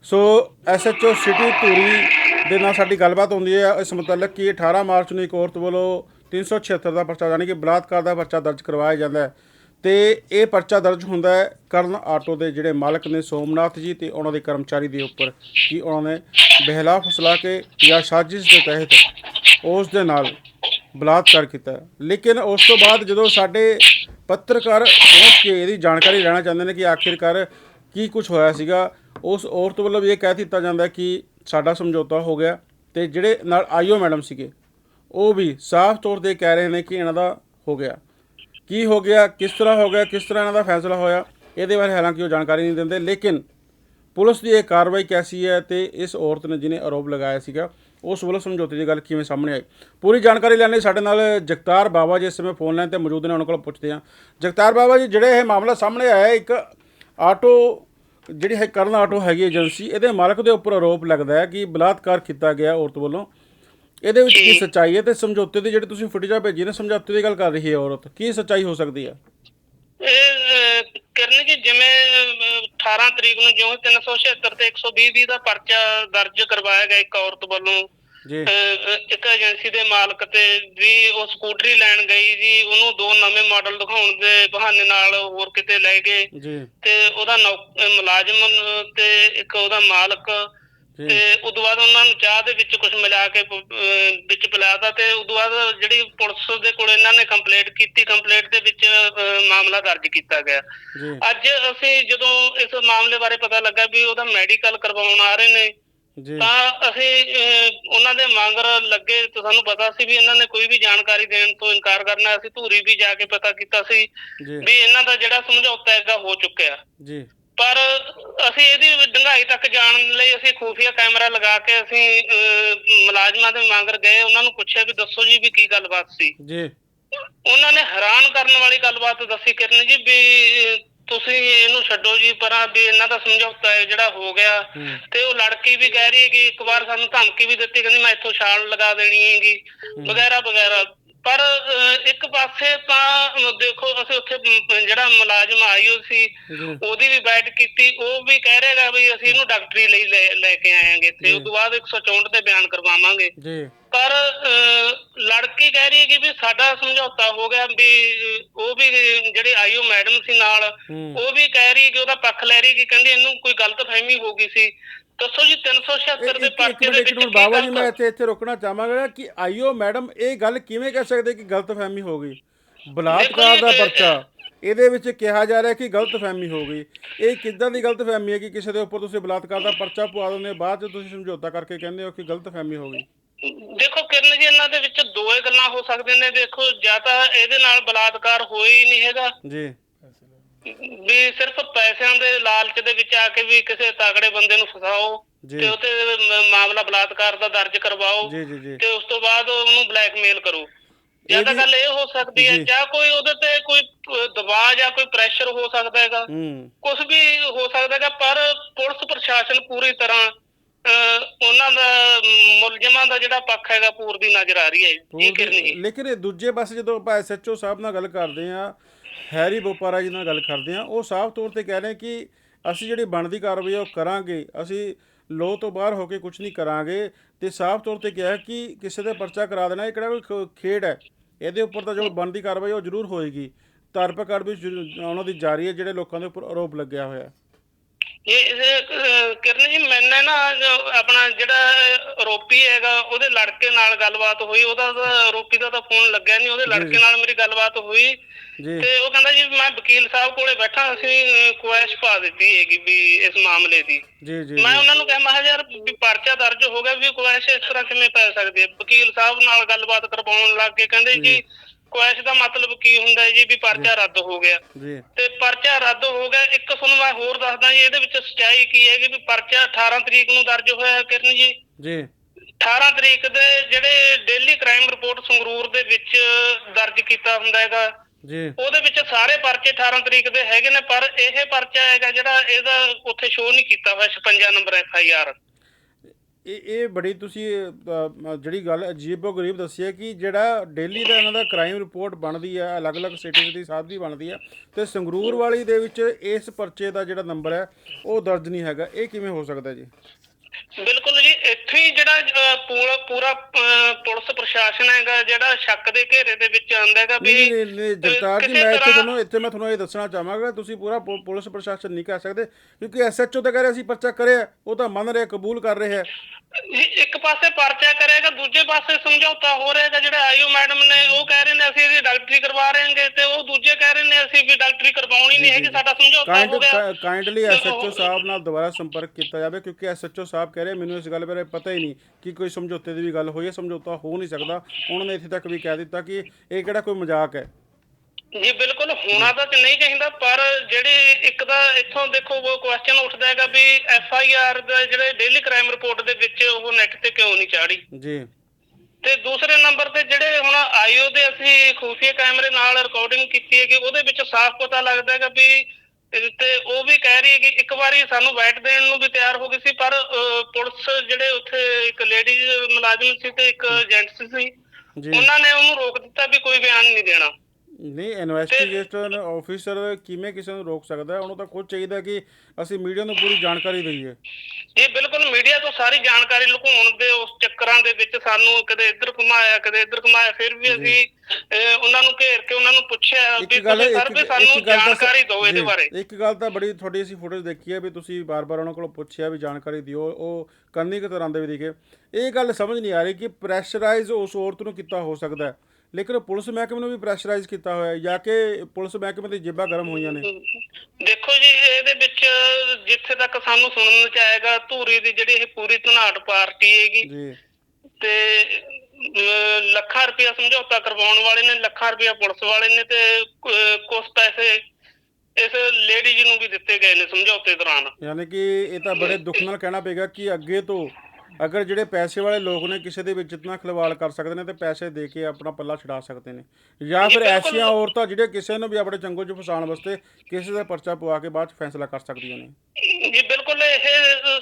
so SHO city Dhuri ਦੇ ਨਾਲ ਸਾਡੀ ਗੱਲਬਾਤ ਹੁੰਦੀ ਹੈ। ਇਸ ਮੁਤਲਕ ਕਿ 18 ਮਾਰਚ ਨੂੰ ਇੱਕ ਔਰਤ ਵੱਲੋਂ 376 ਦਾ ਪਰਚਾ ਯਾਨੀ ਕਿ ਬਲਾਤਕਾਰ ਦਾ ਪਰਚਾ ਦਰਜ ਕਰਵਾਇਆ ਜਾਂਦਾ ਹੈ। ਤੇ ਇਹ ਪਰਚਾ ਦਰਜ ਹੁੰਦਾ ਹੈ ਕਰਨ ਆਟੋ ਦੇ ਜਿਹੜੇ ਮਾਲਕ ਨੇ ਸੋਮਨਾਥ ਜੀ ਤੇ ਉਹਨਾਂ ਦੇ ਕਰਮਚਾਰੀ ਦੇ ਉੱਪਰ ਕਿ ਉਹਨਾਂ ਨੇ ਬਹਿਲਾ ਫੁਸਲਾ ਕੇ ਜਾਂ ਸਾਜ਼ਿਸ਼ ਦੇ ਤਹਿਤ ਉਸ ਦੇ ਨਾਲ ਬਲਾਤਕਾਰ ਕੀਤਾ। ਲੇਕਿਨ ਉਸ ਤੋਂ ਬਾਅਦ ਜਦੋਂ ਸਾਡੇ ਪੱਤਰਕਾਰ ਪਹੁੰਚ ਕੇ ਇਹਦੀ ਜਾਣਕਾਰੀ ਲੈਣਾ ਚਾਹੁੰਦੇ ਨੇ ਕਿ ਆਖਿਰਕਾਰ ਕੀ ਕੁਝ ਹੋਇਆ ਸੀਗਾ, ਉਸ ਔਰਤ ਵੱਲੋਂ ਵੀ ਇਹ ਕਹਿ ਦਿੱਤਾ ਜਾਂਦਾ ਕਿ ਸਾਡਾ ਸਮਝੌਤਾ ਹੋ ਗਿਆ ਤੇ ਜਿਹੜੇ ਨਾਲ ਆਈਓ ਮੈਡਮ ਸੀਗੇ, ਉਹ ਵੀ ਸਾਫ਼ ਤੌਰ ਤੇ ਕਹਿ ਰਹੇ ਨੇ ਕਿ ਇਹਨਾਂ ਦਾ ਹੋ ਗਿਆ। ਕੀ ਹੋ ਗਿਆ, ਕਿਸ ਤਰ੍ਹਾਂ ਹੋ ਗਿਆ, ਕਿਸ ਤਰ੍ਹਾਂ ਇਹਨਾਂ ਦਾ ਫੈਸਲਾ ਹੋਇਆ, ਇਹਦੇ ਬਾਰੇ ਹਾਲਾਂਕਿ ਉਹ ਜਾਣਕਾਰੀ ਨਹੀਂ ਦਿੰਦੇ, ਲੇਕਿਨ ਪੁਲਿਸ ਦੀ ਇਹ ਕਾਰਵਾਈ ਕੈਸੀ ਹੈ ਤੇ ਇਸ ਔਰਤ ਨੇ ਜਿਹਨੇ ਆਰੋਪ ਲਗਾਇਆ ਸੀਗਾ ਉਸ ਵੱਲੋਂ ਸਮਝੌਤੇ ਦੀ ਗੱਲ ਕਿਵੇਂ ਸਾਹਮਣੇ ਆਈ? ਪੂਰੀ ਜਾਣਕਾਰੀ ਲੈਣ ਲਈ ਸਾਡੇ ਨਾਲ ਜਗਤਾਰ ਬਾਬਾ ਜੀ ਇਸ ਸਮੇਂ ਫੋਨ ਲਾਈਨ ਤੇ ਮੌਜੂਦ ਨੇ ਉਹਨਾਂ ਕੋਲ ਪੁੱਛਦੇ ਹਾਂ। ਜਗਤਾਰ ਬਾਬਾ ਜੀ ਜਿਹੜੇ ਇਹ ਮਾਮਲਾ ਸਾਹਮਣੇ ਆਇਆ ਇੱਕ ਆਟੋ ਜਿਹੜੀ ਹੈ ਕਰਨ ਆਟੋ ਹੈਗੀ ਏਜੰਸੀ ਇਹਦੇ ਮਾਲਕ ਦੇ ਉੱਪਰ ਆਰੋਪ ਲੱਗਦਾ ਹੈ ਕਿ ਬਲਾਤਕਾਰ ਕੀਤਾ ਗਿਆ ਔਰਤ ਵੱਲੋਂ। ਇਹਦੇ ਵਿੱਚ ਕੀ ਸੱਚਾਈ ਹੈ ਤੇ ਸਮਝੌਤੇ ਦੀ ਜਿਹੜੀ ਤੁਸੀਂ ਫੁਟੇਜਾਂ ਭੇਜੀ ਨੇ ਸਮਝੌਤੇ ਦੀ ਗੱਲ ਕਰ ਰਹੀ ਹੈ ਔਰਤ ਕੀ ਸੱਚਾਈ ਹੋ ਸਕਦੀ ਹੈ? ਕਰਨ ਜੀ ਜਿਵੇਂ ਅਹ, 18 ਤਰੀਕ ਨੂੰ ਜਿਉਂ 376 ਤੇ 120 ਵੀ ਦਾ ਪਰਚਾ ਦਰਜ ਕਰਵਾਇਆ ਗਿਆ ਇੱਕ ਔਰਤ ਵੱਲੋਂ। ਜੀ। ਇੱਕ ਏਜੰਸੀ ਦੇ ਮਾਲਕ ਤੇ ਵੀ ਉਹ ਸਕੂਟਰੀ ਲੈਣ ਗਈ ਜੀ ਉਹਨੂੰ ਦੋ ਨਵੇਂ ਮਾਡਲ ਦਿਖਾਉਣ ਦੇ ਬਹਾਨੇ ਨਾਲ ਹੋਰ ਕਿਤੇ ਲੈ ਗਏ। ਜੀ। ਤੇ ਉਹਦਾ ਅਹ, ਮੁਲਾਜ਼ਮ ਨ- ਤੇ ਇੱਕ ਉਹਦਾ ਮਾਲਕ। ਜੀ। ਤੇ ਉਦੋਂ ਬਾਅਦ ਉਹਨਾਂ ਨੂੰ ਚਾਹ ਦੇ ਵਿੱਚ ਕੁਝ ਮਿਲਾ ਕੇ ਪ- ਅਹ ਵਿੱਚ ਪਿਲਾਤਾ ਤੇ ਉਦੋਂ ਬਾਅਦ ਜਿਹੜੀ ਪੁਲਿਸ ਦੇ ਕੋਲ ਇਹਨਾਂ ਨੇ ਕੰਪਲੇਂਟ ਕੀਤੀ ਕੰਪਲੇਂਟ ਦੇ ਵਿੱਚ ਅਹ, ਮਾਮਲਾ ਦਰਜ ਕੀਤਾ ਗਿਆ। ਜੀ। ਅੱਜ ਅਸੀਂ ਜਦੋਂ ਇਸ ਮਾਮਲੇ ਬਾਰੇ ਪਤਾ ਲੱਗਾ ਵੀ ਉਹਦਾ ਮੈਡੀਕਲ ਕਰਵਾਉਣ ਆ ਰਹੇ ਨੇ ਜੀ। ਤਾਂ ਅਸੀਂ ਅਹ, ਉਹਨਾਂ ਦੇ ਮੰਗਰ ਲੱਗੇ ਤੇ ਸਾਨੂੰ ਪਤਾ ਸੀ ਵੀ ਇਹਨਾਂ ਨੇ ਕੋਈ ਵੀ ਜਾਣਕਾਰੀ ਦੇਣ ਤੋਂ ਇਨਕਾਰ ਕਰਨਾ ਅਸੀਂ ਧੂਰੀ ਵੀ ਜਾ ਕੇ ਪਤਾ ਕੀਤਾ ਸੀ ਜੀ। ਵੀ ਇਹਨਾਂ ਦਾ ਜਿਹੜਾ ਸਮਝੌਤਾ ਹੈਗਾ ਹੋ ਚੁੱਕਿਆ। ਜੀ। ਪਰ ਅਸੀਂ ਇਹਦੀ ਡੰਗਾਈ ਤੱਕ ਜਾਣ ਲਈ ਅਸੀਂ ਖੂਫੀਆ ਕੈਮਰਾ ਲਗਾ ਕੇ ਅਸੀਂ ਅਹ, ਮੁਲਾਜ਼ਮਾਂ ਦੇ ਮੰਗਰ ਗਏ ਉਹਨਾਂ ਨੂੰ ਪੁੱਛਿਆ ਵੀ ਦੱਸੋ ਜੀ ਵੀ ਕੀ ਗੱਲਬਾਤ ਸੀ। ਜੀ। ਉਹਨਾਂ ਨੇ ਹੈਰਾਨ ਕਰਨ ਵਾਲੀ ਗੱਲਬਾਤ ਦੱਸੀ ਕਿਰਨ ਜੀ ਵੀ ਤੁਸੀਂ ਇਹਨੂੰ ਛੱਡੋ ਜੀ ਪਰਾਂ ਵੀ ਇਹਨਾਂ ਦਾ ਸਮਝੌਤਾ ਹੈ ਜਿਹੜਾ ਹੋ ਗਿਆ। ਹੂੰ। ਤੇ ਉਹ ਲੜਕੀ ਵੀ ਕਹਿ ਰਹੀ ਹੈ ਕਿ ਇੱਕ ਵਾਰ ਸਾਨੂੰ ਧਮਕੀ ਵੀ ਦਿੱਤੀ ਕਹਿੰਦੀ ਮੈਂ ਇੱਥੋਂ ਛਾਲ ਲਗਾ ਦੇਣੀ ਹੈਗੀ। ਵਗੈਰਾ ਵਗੈਰਾ। ਪਰ ਇੱਕ ਪਾਸੇ ਤਾਂ ਦੇਖੋ ਅਸੀਂ ਉੱਥੇ ਜਿਹੜਾ ਮੁਲਾਜ਼ਮ ਆਈਓ ਸੀ ਉਹਦੀ ਵੀ ਬੈਠ ਕੀਤੀ ਉਹ ਵੀ ਕਹਿ ਰਿਹਾਗਾ ਵੀ ਅਸੀਂ ਇਹਨੂੰ ਡਾਕਟਰੀ ਲਈ ਲੈ ਕੇ ਆਏਾਂਗੇ ਤੇ ਉਸ ਤੋਂ ਬਾਅਦ 164 ਦੇ ਬਿਆਨ ਕਰਵਾਵਾਂਗੇ। ਜੀ। ਪਰ ਲੜਕੀ ਕਹਿ ਰਹੀ ਹੈ ਕਿ ਵੀ ਸਾਡਾ ਸਮਝੌਤਾ ਹੋ ਗਿਆ ਵੀ ਉਹ ਵੀ ਜਿਹੜੇ ਆਈਓ ਮੈਡਮ ਸੀ ਨਾਲ। ਉਹ ਵੀ ਕਹਿ ਰਹੀ ਕਿ ਉਹਦਾ ਪੱਖ ਲੈ ਰਹੀ ਕਿ ਕਹਿੰਦੀ ਇਹਨੂੰ ਕੋਈ ਗਲਤਫਹਿਮੀ ਹੋ ਗਈ ਸੀ। ਦੱਸੋ ਜੀ 376 ਇੱਕ ਦੇ ਮਿੰਟ ਦੇ ਵਿੱਚ ਬਾਬਾ ਜੀ ਮੈਂ ਇੱਥੇ ਇੱਥੇ ਰੋਕਣਾ ਚਾਹਾਂਗਾ ਕਿ ਆਈਓ ਮੈਡਮ ਇਹ ਗੱਲ ਕਿਵੇਂ ਕਹਿ ਸਕਦੇ ਕਿ ਗਲਤਫਹਿਮੀ ਹੋ ਗਈ? ਬਲਾਤਕਾਰ ਦਾ ਪਰਚਾ। ਇਹਦੇ ਵਿੱਚ ਕਿਹਾ ਜਾ ਰਿਹਾ ਕਿ ਗਲਤਫਹਿਮੀ ਹੋ ਗਈ। ਇਹ ਕਿੱਦਾਂ ਦੀ ਗਲਤਫਹਿਮੀ ਹੈ ਕਿ ਕਿਸੇ ਦੇ ਉੱਪਰ ਤੁਸੀਂ ਬਲਾਤਕਾਰ ਦਾ ਪਰਚਾ ਪਵਾ ਦਿੰਦੇ ਬਾਅਦ ਚ ਤੁਸੀਂ ਸਮਝੌਤਾ ਕਰਕੇ ਕਹਿੰਦੇ ਹੋ ਕਿ ਗਲਤਫਹਿਮੀ ਹੋ ਗਈ? ਦੇਖੋ ਕਿਰਨ ਜੀ ਇਹਨਾਂ ਦੇ ਵਿੱਚ ਦੋ ਹੀ ਗੱਲਾਂ ਹੋ ਸਕਦੀਆਂ ਨੇ। ਦੇਖੋ ਜਾਂ ਤਾਂ ਇਹਦੇ ਨਾਲ ਬਲਾਤਕਾਰ ਹੋਇਆ ਹੀ ਨਹੀਂ ਹੈਗਾ। ਜੀ। ਵੀ ਸਿਰਫ ਪੈਸਿਆਂ ਦੇ ਲਾਲਚ ਦੇ ਵਿੱਚ ਆ ਕੇ ਵੀ ਕਿਸੇ ਤਾਕੜੇ ਬੰਦੇ ਨੂੰ ਫਸਾਓ। ਤੇ ਉਤੇ ਮਾਮਲਾ ਬਲਾਤਕਾਰ ਦਾ ਦਰਜ ਕਰਵਾਓ ਤੇ ਉਸ ਤੋਂ ਬਾਅਦ ਉਹਨੂੰ ਬਲੈਕਮੇਲ ਕਰੋ। ਜਾਂ ਤਾਂ ਗੱਲ ਇਹ ਹੋ ਸਕਦੀ ਹੈ ਜੀ। ਕੋਈ ਉਹਦੇ ਤੇ ਕੋਈ ਦਬਾਅ ਜਾਂ ਕੋਈ ਪ੍ਰੈਸ਼ਰ ਹੋ ਸਕਦਾ ਹੈਗਾ। ਕੁਝ ਵੀ ਹੋ ਸਕਦਾ ਹੈਗਾ ਪਰ ਪੁਲਿਸ ਪ੍ਰਸ਼ਾਸਨ ਪੂਰੀ ਤਰ੍ਹਾਂ ਉਹਨਾਂ ਦਾ ਮੁਲਜ਼ਮਾਂ ਦਾ ਜਿਹੜਾ ਪੱਖ ਹੈਗਾ ਪੂਰਦੀ ਨਜ਼ਰ ਆ ਰਹੀ ਹੈ। ਜੀ ਕਿਰਨ ਲੇਕਿਨ ਇਹ ਦੂਜੇ ਪਾਸੇ ਜਦੋਂ ਆਪਾਂ ਐਸਐਚਓ ਸਾਹਿਬ ਨਾਲ ਗੱਲ ਕਰਦੇ ਆ ਹੈਰੀ ਬੋਪਾਰਾ ਜੀ ਨਾਲ ਗੱਲ ਕਰਦੇ ਆ ਉਹ ਸਾਫ਼ ਤੌਰ ਤੇ ਕਹਿ ਰਹੇ ਕਿ ਅਸੀਂ ਜਿਹੜੀ ਬਣਦੀ ਕਾਰਵਾਈ ਆ ਉਹ ਕਰਾਂਗੇ। ਅਸੀਂ ਲੋ ਤੋਂ ਬਾਹਰ ਹੋ ਕੇ ਕੁਝ ਨਹੀਂ ਕਰਾਂਗੇ। ਤੇ ਸਾਫ਼ ਤੌਰ ਤੇ ਕਿਹਾ ਕਿ ਕਿਸੇ ਦੇ ਪਰਚਾ ਕਰਾ ਦੇਣਾ, ਇਹ ਕਿਹੜਾ ਕੋਈ ਖ- ਖੇਡ ਹੈ? ਇਹਦੇ ਉੱਪਰ ਤਾਂ ਜੋ ਬਣਦੀ ਕਾਰਵਾਈ ਉਹ ਜ਼ਰੂਰ ਹੋਏਗੀ। ਧਰਪਕੜ ਵੀ ਉਹਨਾਂ ਦੀ ਜਾਰੀ ਹੈ, ਜਿਹੜੇ ਲੋਕਾਂ ਦੇ ਉੱਪਰ ਆਰੋਪ ਲੱਗਿਆ ਹੋਇਆ। ਹੈ ਇਹ ਇਹ, ਅਹ, ਕਿਰਨ ਜੀ ਮੈਨੇ ਨਾ ਆਪਣਾ ਜਿਹੜਾ ਆਰੋਪੀ ਹੈਗਾ ਉਹਦੇ ਲੜਕੇ ਨਾਲ ਗੱਲਬਾਤ ਹੋਈ। ਉਹਦਾ ਤਾਂ ਆਰੋਪੀ ਦਾ ਤਾਂ ਫੋਨ ਲੱਗਿਆ ਨਹੀਂ ਉਹਦੇ ਲੜਕੇ ਨਾਲ ਮੇਰੀ ਗੱਲਬਾਤ ਹੋਈ। ਜੀ। ਤੇ ਉਹ ਕਹਿੰਦਾ ਜੀ ਮੈਂ ਵਕੀਲ ਸਾਹਿਬ ਕੋਲੇ ਬੈਠਾ ਅਸੀਂ ਕੁਐਸ਼ ਪਾ ਦਿੱਤੀ ਹੈਗੀ ਵੀ ਇਸ ਮਾਮਲੇ ਦੀ। ਜੀ ਜੀ ਮੈਂ ਉਹਨਾਂ ਨੂੰ ਕਿਹਾ ਮੈਂ ਕਿਹਾ ਯਾਰ ਵੀ ਪਰਚਾ ਦਰਜ ਹੋ ਗਿਆ ਵੀ ਕੁਐਸ਼ ਇਸ ਤਰ੍ਹਾਂ ਕਿਵੇਂ ਪੈ ਸਕਦੀ ਹੈ? ਵਕੀਲ ਸਾਹਿਬ ਨਾਲ ਗੱਲਬਾਤ ਕਰਵਾਉਣ ਲੱਗ ਕੇ ਕਹਿੰਦੇ ਜੀ ਕੁਐਸ਼ ਦਾ ਮਤਲਬ ਕੀ ਹੁੰਦਾ ਹੈ ਜੀ ਵੀ ਪਰਚਾ ਰੱਦ ਹੋ ਗਿਆ। ਜੀ। ਤੇ ਪਰਚਾ ਰੱਦ ਹੋ ਗਿਆ ਇੱਕ ਤੁਹਾਨੂੰ ਮੈਂ ਹੋਰ ਦੱਸਦਾ ਜੀ ਇਹਦੇ ਵਿੱਚ ਸਚਾਈ ਕੀ ਹੈ ਕਿ ਵੀ ਪਰਚਾ 18 ਤਰੀਕ ਨੂੰ ਦਰਜ ਹੋਇਆ ਹੈ ਕਿਰਨ ਜੀ। ਜੀ। 18 ਤਰੀਕ ਦੇ ਜਿਹੜੇ ਡੇਲੀ ਕ੍ਰਾਈਮ ਰਿਪੋਰਟ ਸੰਗਰੂਰ ਦੇ ਵਿੱਚ ਦਰਜ ਕੀਤਾ ਹੁੰਦਾ ਹੈਗਾ। ਜੀ। ਉਹਦੇ ਵਿੱਚ ਸਾਰੇ ਪਰਚੇ 18 ਤਰੀਕ ਦੇ ਹੈਗੇ ਨੇ ਪਰ ਇਹ ਪਰਚਾ ਹੈਗਾ ਜਿਹੜਾ ਇਹਦਾ ਉੱਥੇ ਸ਼ੋਅ ਨਹੀਂ ਕੀਤਾ ਹੋਇਆ 56 ਨੰਬਰ ਐਫ ਆਈ ਆਰ ਇਹ ਇਹ ਬੜੀ ਤੁਸੀਂ ਅ, ਜਿਹੜੀ ਗੱਲ ਅਜੀਬੋ ਗਰੀਬ ਦੱਸੀ ਹੈ ਕਿ ਜਿਹੜਾ ਡੇਲੀ ਦਾ ਇਹਨਾਂ ਦਾ ਕ੍ਰਾਈਮ ਰਿਪੋਰਟ ਬਣਦੀ ਹੈ ਅਲੱਗ-ਅਲੱਗ ਸਿਟੀਜ਼ ਦੀ ਸਾਥ ਦੀ ਬਣਦੀ ਹੈ ਤੇ ਸੰਗਰੂਰ ਵਾਲੀ ਦੇ ਵਿੱਚ ਇਸ ਪਰਚੇ ਦਾ ਜਿਹੜਾ ਨੰਬਰ ਹੈ ਉਹ ਦਰਜ ਨਹੀਂ ਹੈਗਾ। ਇਹ ਕਿਵੇਂ ਹੋ ਸਕਦਾ ਜੀ? ਬਿਲਕੁਲ ਜੀ ਇੱਥੇ ਹੀ ਜਿਹੜਾ ਪੂਰਾ ਪੂਰਾ ਪੁਲਿਸ ਪ੍ਰਸ਼ਾਸਨ ਹੈਗਾ ਜਿਹੜਾ ਸ਼ੱਕ ਦੇ ਘੇਰੇ ਦੇ ਵਿੱਚ ਆਉਂਦਾ ਹੈਗਾ ਵੀ ਨਹੀਂ ਨਹੀਂ ਨਹੀਂ ਜੀ ਮੈਂ ਇੱਥੇ ਤੁਹਾਨੂੰ ਇੱਥੇ ਮੈਂ ਤੁਹਾਨੂੰ ਇਹ ਦੱਸਣਾ ਚਾਹਾਂਗਾ ਤੁਸੀਂ ਪੂਰਾ ਪੁਲਿਸ ਪ੍ਰਸ਼ਾਸਨ ਨਹੀਂ ਕਰ ਸਕਦੇ ਕਿਉਂਕਿ ਐਸਐਚਓ ਤਾਂ ਕਹ ਰਿਹਾ ਸੀ ਪਰਚਾ ਕਰਿਆ ਉਹ ਤਾਂ ਮੰਨ ਰਿਹਾ ਕਬੂਲ ਕਰ ਰਿਹਾ। ਇੱਕ ਪਾਸੇ ਪਰਚਾ ਕਰੇਗਾ ਦੂਜੇ ਪਾਸੇ ਸਮਝੌਤਾ ਹੋ ਰਿਹਾ ਜਿਹੜਾ ਆਈਓ ਮੈਡਮ ਨੇ ਉਹ ਕਹਿ ਰਹੇ ਨੇ ਅਸੀਂ ਇਹਦੀ ਡਾਕਟਰੀ ਕਰਵਾ ਰਹੇ ਤੇ ਉਹ ਦੂਜੇ ਕਹਿ ਰਹੇ ਨੇ ਅਸੀਂ ਵੀ ਡਾਕਟਰੀ ਕਰਵਾਉਣੀ ਨਹੀਂ ਹੈਗੀ ਸਾਡਾ ਸਮਝੌਤਾ ਕਾਇੰਡ ਹੋ ਗਿਆ। ਕਾਇੰਡਲੀ ਐਸਐਚਓ ਸਾਹਿਬ ਨਾਲ ਦੁਬਾਰਾ ਸੰਪਰਕ ਕੀਤਾ ਜਾਵੇ ਕਿਉਂਕਿ ਐਸਐਚਓ ਸਾਹਿਬ ਕਹਿ ਰਹੇ ਮੈਨੂੰ ਇਸ ਗੱਲ ਬਾਰੇ ਪਤਾ ਹੀ ਨਹੀਂ ਕਿ ਕੋਈ ਸਮਝੌਤੇ ਦੀ ਵੀ ਗੱਲ ਹੋਈ ਹੈ ਸਮਝੌਤਾ ਹੋ ਨਹੀਂ ਸਕਦਾ। ਉਹਨਾਂ ਨੇ ਇੱਥੇ ਤੱਕ ਵੀ ਕਹਿ ਦਿੱਤਾ ਕਿ ਇਹ ਕਿਹੜਾ ਕੋਈ ਮਜ਼ਾਕ ਹੈ। ਜੀ ਬਿਲਕੁਲ ਹੋਣਾ ਤਾਂ ਨਹੀਂ ਚਾਹੀਦਾ ਪਰ ਜਿਹੜੀ ਇੱਕ ਤਾਂ ਇੱਥੋਂ ਦੇਖੋ ਉਹ ਕੁਐਸਚਨ ਉੱਠਦਾ ਹੈਗਾ ਵੀ ਐਫ ਆਈ ਆਰ ਦਾ ਜਿਹੜੇ ਡੇਲੀ ਕ੍ਰਾਈਮ ਰਿਪੋਰਟ ਦੇ ਵਿੱਚ ਉਹ ਨੈਟ ਤੇ ਕਿਉਂ ਨਹੀਂ ਚਾੜੀ ਜੀ। ਤੇ ਦੂਸਰੇ ਨੰਬਰ ਤੇ ਜਿਹੜੇ ਹੁਣ ਆਈਓ ਦੇ ਅਸੀਂ ਖੂਫੀਆ ਕੈਮਰੇ ਨਾਲ ਰਿਕਾਰਡਿੰਗ ਕੀਤੀ ਹੈ ਕਿ ਉਹਦੇ ਵਿੱਚ ਸਾਫ਼ ਪਤਾ ਲੱਗਦਾ ਹੈਗਾ ਵੀ ਤੇ ਉਹ ਵੀ ਕਹਿ ਰਹੀ ਹੈ ਕਿ ਇੱਕ ਵਾਰੀ ਸਾਨੂੰ ਬੈਠ ਦੇਣ ਨੂੰ ਵੀ ਤਿਆਰ ਹੋ ਗਈ ਸੀ ਪਰ ਪੁਲਿਸ ਜਿਹੜੇ ਉੱਥੇ ਇੱਕ ਲੇਡੀ ਮੁਲਾਜ਼ਮ ਸੀ ਤੇ ਇੱਕ ਜੈਂਟਸ ਸੀ ਉਹਨਾਂ ਨੇ ਉਹਨੂੰ ਰੋਕ ਦਿੱਤਾ ਵੀ ਕੋਈ ਬਿਆਨ ਨਹੀਂ ਦੇਣਾ। ਨਹੀਂ ਇਨਵੈਸਟੀਗੇਸ਼ਨ ਆਫੀਸਰ ਕਿਵੇਂ ਕਿਸੇ ਨੂੰ ਰੋਕ ਸਕਦਾ ਹੈ? ਉਹਨੂੰ ਤਾਂ ਖੁਦ ਚਾਹੀਦਾ ਕਿ ਅਸੀਂ ਮੀਡੀਆ ਨੂੰ ਪੂਰੀ ਜਾਣਕਾਰੀ ਦਈਏ। ਇਹ ਬਿਲਕੁਲ ਮੀਡੀਆ ਤੋਂ ਸਾਰੀ ਜਾਣਕਾਰੀ ਲੁਕਾਉਣ ਦੇ ਉਸ ਚੱਕਰਾਂ ਦੇ ਵਿੱਚ ਸਾਨੂੰ ਕਦੇ ਇੱਧਰ ਘੁਮਾਇਆ ਕਦੇ ਇੱਧਰ ਘੁਮਾਇਆ ਫਿਰ ਵੀ ਅਸੀਂ ਉਹਨਾਂ ਨੂੰ ਘੇਰ ਕੇ ਉਹਨਾਂ ਨੂੰ ਪੁੱਛਿਆ ਵੀ ਸਰ ਵੀ ਸਾਨੂੰ ਜਾਣਕਾਰੀ ਦਿਓ ਇਹਦੇ ਬਾਰੇ। ਇੱਕ ਗੱਲ ਤਾਂ ਬੜੀ ਤੁਹਾਡੀ ਅਸੀਂ ਫੋਟੋਜ਼ ਦੇਖੀ ਹੈ ਵੀ ਤੁਸੀਂ ਬਾਰ-ਬਾਰ ਉਹਨਾਂ ਕੋਲੋਂ ਪੁੱਛਿਆ ਵੀ ਜਾਣਕਾਰੀ ਦਿਓ। ਉਹ ਕੰਨੀ ਕਿ ਤਰ੍ਹਾਂ ਦੇ ਵੀ ਦਿਖੇ। ਇਹ ਗੱਲ ਸਮਝ ਨਹੀਂ ਆ ਰਹੀ ਕਿ ਪ੍ਰੈਸ਼ਰਾਈਜ਼ ਉਸ ਔਰਤ ਨੂੰ ਕੀਤਾ ਹੋ ਸਕਦਾ ਹੈ। ਲੇਕਿਨ ਪੁਲਿਸ ਮਹਿਕਮੇ ਨੂੰ ਵੀ ਪ੍ਰੈਸ਼ਰਾਈਜ਼ ਕੀਤਾ ਹੋਇਆ ਹੈ ਜਾਂ ਕਿ ਪੁਲਿਸ ਮਹਿਕਮੇ ਦੀ ਜੇਬਾਂ ਗਰਮ ਹੋਈਆਂ ਨੇ? ਦੇਖੋ ਜੀ ਇਹਦੇ ਵਿੱਚ ਜਿੱਥੇ ਤੱਕ ਸਾਨੂੰ ਸੁਣਨ ਚ ਆਏਗਾ ਧੂਰੀ ਦੀ ਜਿਹੜੀ ਇਹ ਪੂਰੀ ਧਨਾਟ ਪਾਰਟੀ ਹੈਗੀ। ਜੀ। ਤੇ ਲੱਖਾਂ ਰੁਪਇਆ ਸਮਝੌਤਾ ਕਰਵਾਉਣ ਵਾਲੇ ਨੇ ਲੱਖਾਂ ਰੁਪਇਆ ਪੁਲਿਸ ਵਾਲੇ ਨੇ ਤੇ ਕੁਝ ਪੈਸੇ ਇਸ ਲੇਡੀ ਜੀ ਨੂੰ ਵੀ ਦਿੱਤੇ ਗਏ ਨੇ ਸਮਝੌਤੇ ਦੌਰਾਨ। ਯਾਨੀ ਕਿ ਇਹ ਤਾਂ ਬੜੇ ਦੁੱਖ ਨਾਲ ਕਹਿਣਾ ਪਏਗਾ ਕਿ ਅੱਗੇ ਤੋਂ ਅਗਰ ਜਿਹੜੇ ਪੈਸੇ ਵਾਲੇ ਲੋਕ ਨੇ ਕਿਸੇ ਦੇ ਵਿੱਚ ਇਤਨਾ ਖਿਲਵਾੜ ਕਰ ਸਕਦੇ ਨੇ ਤੇ ਪੈਸੇ ਦੇ ਕੇ ਆਪਣਾ ਪੱਲਾ ਛਡਾ ਸਕਦੇ ਨੇ। ਜਾਂ ਫਿਰ। ਐਸੀਆਂ ਔਰਤਾਂ ਜਿਹੜੇ ਕਿਸੇ ਨੂੰ ਵੀ ਆਪਣੇ ਚੰਗੋ 'ਚ ਫਸਾਉਣ ਵਾਸਤੇ ਕਿਸੇ ਦਾ ਪਰਚਾ ਪਵਾ ਕੇ ਬਾਅਦ 'ਚ ਫੈਸਲਾ ਕਰ ਸਕਦੀਆਂ ਨੇ। ਜੀ ਬਿਲਕੁਲ ਇਹ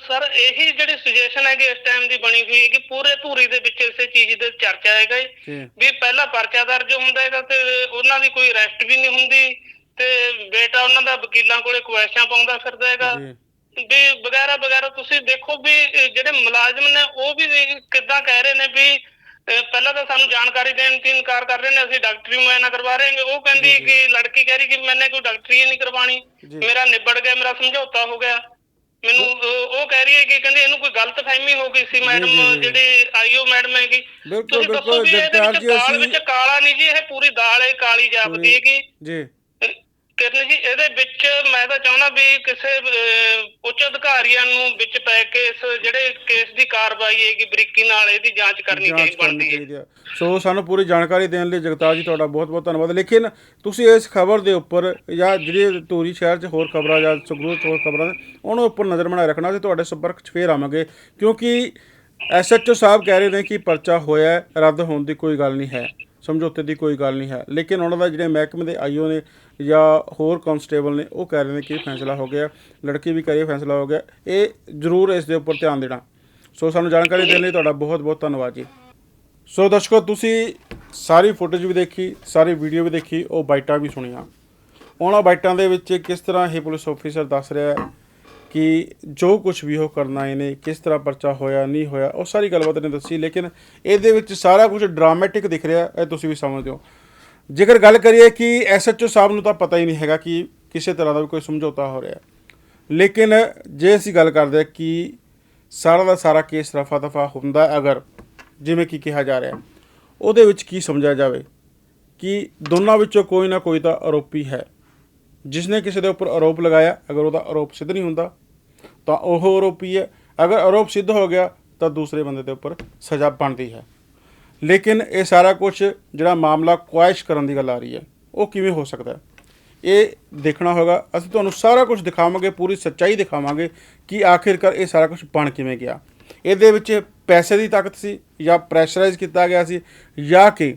ਸਰ ਇਹੀ ਜਿਹੜੀ ਸੁਜੈਸ਼ਨ ਹੈਗੀ ਇਸ ਟਾਈਮ ਦੀ ਬਣੀ ਹੋਈ ਹੈ ਕਿ ਪੂਰੇ ਧੂਰੀ ਦੇ ਵਿੱਚ ਇਸੇ ਚੀਜ਼ ਦੇ ਚਰਚਾ ਹੈਗਾ ਵੀ ਪਹਿਲਾ ਪਰਚਾ ਦਰਜ ਹੁੰਦਾ ਹੈਗਾ ਤੇ ਉਹਨਾਂ ਦੀ ਕੋਈ ਅਰੈਸਟ ਵੀ ਨਹੀਂ ਹੁੰਦੀ ਤੇ ਬੇਟਾ ਉਹਨਾਂ ਦਾ ਵਕੀਲਾਂ ਕੋਲੇ ਕੁਐਸਚਨ ਪਾਉਂਦਾ ਫਿਰਦਾ ਹੈਗਾ। ਵੀ ਵਗੈਰਾ ਵਗੈਰਾ ਤੁਸੀਂ ਦੇਖੋ ਵੀ ਇਹ ਜਿਹੜੇ ਮੁਲਾਜ਼ਮ ਨੇ ਉਹ ਵੀ ਕਿੱਦਾਂ ਕਹਿ ਰਹੇ ਨੇ ਵੀ ਅਹ, ਪਹਿਲਾਂ ਤਾਂ ਸਾਨੂੰ ਜਾਣਕਾਰੀ ਦੇਣ ਤੋਂ ਇਨਕਾਰ ਕਰ ਰਹੇ ਨੇ ਅਸੀਂ ਡਾਕਟਰੀ ਮੁਆਇਨਾ ਕਰਵਾ ਰਹੇ ਹਾਂ ਉਹ ਕਹਿੰਦੀ ਕਿ ਲੜਕੀ ਕਹਿ ਰਹੀ ਕਿ ਮੈਨੇ ਕੋਈ ਡਾਕਟਰੀ ਨਹੀਂ ਕਰਵਾਣੀ। ਜੀ। ਮੇਰਾ ਨਿਬੜ ਗਿਆ ਮੇਰਾ ਸਮਝੌਤਾ ਹੋ ਗਿਆ। ਮੈਨੂੰ ਅਹ, ਉਹ ਕਹਿ ਰਹੀ ਹੈ ਕਿ ਕਹਿੰਦੇ ਇਹਨੂੰ ਕੋਈ ਗਲਤ ਫਹਿਮੀ ਹੋ ਗਈ ਸੀ ਮੈਡਮ ਜਿਹੜੇ ਆਈਓ ਮੈਡਮ ਹੈਗੀ। ਬਿਲਕੁਲ, ਤੁਸੀਂ ਦੱਸੋ ਬਿਲਕੁਲ, ਵੀ ਇਹਦੇ ਜਗਤਾਰ ਵਿੱਚ ਜੀ, ਦਾਲ ਅਸੀਂ- ਵਿੱਚ ਕਾਲਾ ਨਹੀਂ ਜੀ ਇਹ ਪੂਰੀ ਦਾਲ ਹੈ ਕਾਲੀ ਜਾਪਦੀ ਹੈਗੀ। ਜੀ। ਕਿਰਨ ਜੀ ਇਹਦੇ ਵਿੱਚ ਮੈਂ ਤਾਂ ਚਾਹੁੰਦਾ ਵੀ ਕਿਸੇ ਉੱਚ ਅਧਿਕਾਰੀਆਂ ਨੂੰ ਵਿੱਚ ਪੈ ਕੇ ਇਸ ਜਿਹੜੇ ਕੇਸ ਦੀ ਕਾਰਵਾਈ ਹੈਗੀ ਬਰੀਕੀ ਨਾਲ ਇਹਦੀ ਜਾਂਚ ਕਰਨੀ ਚਾਹੀਦੀ ਬਣਦੀ ਹੈ। ਸੋ ਸਾਨੂੰ ਪੂਰੀ ਜਾਣਕਾਰੀ ਦੇਣ ਲਈ ਜਗਤਾਰ ਜੀ ਤੁਹਾਡਾ ਬਹੁਤ ਬਹੁਤ ਧੰਨਵਾਦ। ਲੇਕਿਨ ਤੁਸੀਂ ਇਸ ਖਬਰ ਦੇ ਉੱਪਰ ਜਾਂ ਜਿਹੜੀ ਧੂਰੀ ਸ਼ਹਿਰ 'ਚ ਹੋਰ ਖਬਰਾਂ ਜਾਂ ਸੰਗਰੂਰ 'ਚ ਹੋਰ ਖਬਰਾਂ ਉਹਨਾਂ ਉੱਪਰ ਨਜ਼ਰ ਬਣਾਏ ਰੱਖਣਾ ਤੇ ਤੁਹਾਡੇ ਸੰਪਰਕ 'ਚ ਫੇਰ ਆਵਾਂਗੇ। ਕਿਉਂਕਿ ਐਸਐਚਓ ਸਾਹਿਬ ਕਹਿ ਰਹੇ ਨੇ ਕਿ ਪਰਚਾ ਹੋਇਆ ਰੱਦ ਹੋਣ ਦੀ ਕੋਈ ਗੱਲ ਨਹੀਂ ਹੈ। ਸਮਝੌਤੇ ਦੀ ਕੋਈ ਗੱਲ ਨਹੀਂ ਹੈ। ਲੇਕਿਨ ਉਹਨਾਂ ਦਾ ਜਿਹੜੇ ਮਹਿਕਮੇ ਦੇ ਆਈਓ ਨੇ ਜਾਂ ਹੋਰ ਕਾਂਸਟੇਬਲ ਨੇ, ਉਹ ਕਹਿ ਰਹੇ ਨੇ ਕਿ ਫੈਸਲਾ ਹੋ ਗਿਆ, ਲੜਕੀ ਵੀ ਕਰੇ ਫੈਸਲਾ ਹੋ ਗਿਆ। ਇਹ ਜ਼ਰੂਰ ਇਸ ਦੇ ਉੱਪਰ ਧਿਆਨ ਦੇਣਾ। ਸੋ ਸਾਨੂੰ ਜਾਣਕਾਰੀ ਦੇਣ ਲਈ ਤੁਹਾਡਾ ਬਹੁਤ ਬਹੁਤ ਧੰਨਵਾਦ ਜੀ। ਸੋ ਦਰਸ਼ਕੋ, ਤੁਸੀਂ ਸਾਰੀ ਫੁਟੇਜ ਵੀ ਦੇਖੀ, ਸਾਰੀ ਵੀਡੀਓ ਵੀ ਦੇਖੀ, ਉਹ ਬਾਈਟਾਂ ਵੀ ਸੁਣੀਆਂ। ਉਹਨਾਂ ਬਾਈਟਾਂ ਦੇ ਵਿੱਚ ਕਿਸ ਤਰ੍ਹਾਂ ਇਹ ਪੁਲਿਸ ਆਫੀਸਰ ਦੱਸ ਰਿਹਾ ਹੈ ਕਿ ਜੋ ਕੁਝ ਵੀ ਉਹ ਕਰਨਾ ਇਹਨੇ, ਕਿਸ ਤਰ੍ਹਾਂ ਪਰਚਾ ਹੋਇਆ, ਨਹੀਂ ਹੋਇਆ, ਉਹ ਸਾਰੀ ਗੱਲਬਾਤ ਨੇ ਦੱਸੀ, ਲੇਕਿਨ ਇਹਦੇ ਵਿੱਚ ਸਾਰਾ ਕੁਝ ਡਰਾਮੈਟਿਕ ਦਿਖ ਰਿਹਾ, ਇਹ ਤੁਸੀਂ ਵੀ ਸਮਝਦੇ ਹੋ। ਜੇਕਰ ਗੱਲ ਕਰੀਏ ਕਿ ਐਸਐਚਓ ਸਾਹਿਬ ਨੂੰ ਤਾਂ ਪਤਾ ਹੀ ਨਹੀਂ ਹੈਗਾ ਕਿ ਕਿਸੇ ਤਰ੍ਹਾਂ ਦਾ ਵੀ ਕੋਈ ਸਮਝੌਤਾ ਹੋ ਰਿਹਾ। ਲੇਕਿਨ ਜੇ ਅਸੀਂ ਗੱਲ ਕਰਦੇ ਹਾਂ ਕਿ ਸਾਰਾ ਦਾ ਸਾਰਾ ਕੇਸ ਰਫਾ ਦਫਾ ਹੁੰਦਾ ਅਗਰ, ਜਿਵੇਂ ਕਿ ਕਿਹਾ ਜਾ ਰਿਹਾ, ਉਹਦੇ ਵਿੱਚ ਕੀ ਸਮਝਿਆ ਜਾਵੇ ਕਿ ਦੋਨਾਂ ਵਿੱਚੋਂ ਕੋਈ ਨਾ ਕੋਈ ਤਾਂ ਆਰੋਪੀ ਹੈ। ਜਿਸ ਨੇ ਕਿਸੇ ਦੇ ਉੱਪਰ ਆਰੋਪ ਲਗਾਇਆ, ਅਗਰ ਉਹਦਾ ਆਰੋਪ ਸਿੱਧ ਨਹੀਂ ਹੁੰਦਾ ਤਾਂ ਉਹ ਆਰੋਪੀ ਹੈ। ਅਗਰ ਆਰੋਪ ਸਿੱਧ ਹੋ ਗਿਆ, ਤਾਂ ਦੂਸਰੇ ਬੰਦੇ ਦੇ ਉੱਪਰ ਸਜ਼ਾ ਬਣਦੀ ਹੈ। ਲੇਕਿਨ ਇਹ ਸਾਰਾ ਕੁਝ ਜਿਹੜਾ ਮਾਮਲਾ ਕੁਆਇਸ਼ ਕਰਨ ਦੀ ਗੱਲ ਆ ਰਹੀ ਹੈ, ਉਹ ਕਿਵੇਂ ਹੋ ਸਕਦਾ ਇਹ ਦੇਖਣਾ ਹੋਗਾ। ਅਸੀਂ ਤੁਹਾਨੂੰ ਸਾਰਾ ਕੁਝ ਦਿਖਾਵਾਂਗੇ, ਪੂਰੀ ਸੱਚਾਈ ਦਿਖਾਵਾਂਗੇ ਕਿ ਆਖਿਰਕਾਰ ਇਹ ਸਾਰਾ ਕੁਝ ਬਣ ਕਿਵੇਂ ਗਿਆ। ਇਹਦੇ ਵਿੱਚ ਪੈਸੇ ਦੀ ਤਾਕਤ ਸੀ, ਜਾਂ ਪ੍ਰੈਸ਼ਰਾਈਜ਼ ਕੀਤਾ ਗਿਆ ਸੀ, ਜਾਂ ਕਿ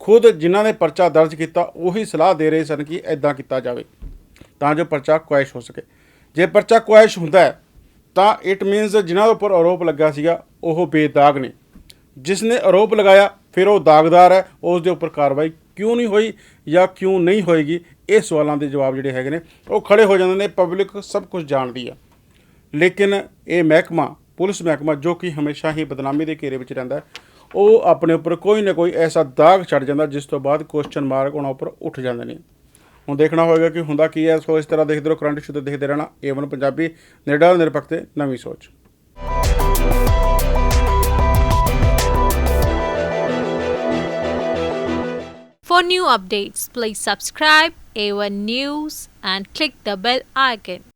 ਖੁਦ ਜਿਨ੍ਹਾਂ ਨੇ ਪਰਚਾ ਦਰਜ ਕੀਤਾ, ਉਹੀ ਸਲਾਹ ਦੇ ਰਹੇ ਸਨ ਕਿ ਐਦਾਂ ਕੀਤਾ ਜਾਵੇ, ਤਾਂ ਜੋ ਪਰਚਾ ਕੁਐਸ਼ ਹੋ ਸਕੇ। ਜੇ ਪਰਚਾ ਕੁਐਸ਼ ਹੁੰਦਾ ਹੈ ਤਾਂ ਇਟ ਮੀਨਸ ਜਿਨ੍ਹਾਂ ਦੇ ਉੱਪਰ ਆਰੋਪ ਲੱਗਾ ਸੀਗਾ, ਉਹ ਬੇਦਾਗ ਨੇ। ਜਿਸ ਨੇ ਆਰੋਪ ਲਗਾਇਆ, ਫਿਰ ਉਹ ਦਾਗਦਾਰ ਹੈ। ਉਸ ਦੇ ਉੱਪਰ ਕਾਰਵਾਈ ਕਿਉਂ ਨਹੀਂ ਹੋਈ ਜਾਂ ਕਿਉਂ ਨਹੀਂ ਹੋਏਗੀ? ਇਹ ਸਵਾਲਾਂ ਦੇ ਜਵਾਬ ਜਿਹੜੇ ਹੈਗੇ ਨੇ, ਉਹ ਖੜੇ ਹੋ ਜਾਂਦੇ ਨੇ ਪਬਲਿਕ ਸਭ ਕੁਝ ਜਾਣਦੀ ਆ। ਲੇਕਿਨ ਇਹ ਮਹਿਕਮਾ, ਪੁਲਿਸ ਮਹਿਕਮਾ, ਜੋ ਕਿ ਹਮੇਸ਼ਾ ਹੀ ਬਦਨਾਮੀ ਦੇ ਘੇਰੇ ਵਿੱਚ ਰਹਿੰਦਾ ਉਹ ਆਪਣੇ ਉੱਪਰ ਕੋਈ ਨਾ ਕੋਈ ਐਸਾ ਦਾਗ ਛੱਡ ਜਾਂਦਾ, ਜਿਸ ਤੋਂ ਬਾਅਦ ਕੁਐਸਚਨ ਮਾਰਕ ਉਹਨਾਂ ਉੱਪਰ ਉੱਠ ਜਾਂਦੇ ਨੇ। ਹੁਣ ਦੇਖਣਾ ਹੋਏਗਾ ਕਿ ਹੁੰਦਾ ਕੀ ਹੈ। ਸੋ ਇਸ ਤਰ੍ਹਾਂ ਦੇਖਦੇ ਰਹੋ ਕਰੰਟ ਇਸ਼ੂ ਤੇ ਦੇਖਦੇ ਰਹਿਣਾ। ਏਵਨ ਪੰਜਾਬੀ ਨਿਰਡਰ ਨਿਰਪੱਖ ਤੇ ਨਵੀਂ ਸੋਚ। For new updates, please subscribe A1 News and click the bell icon.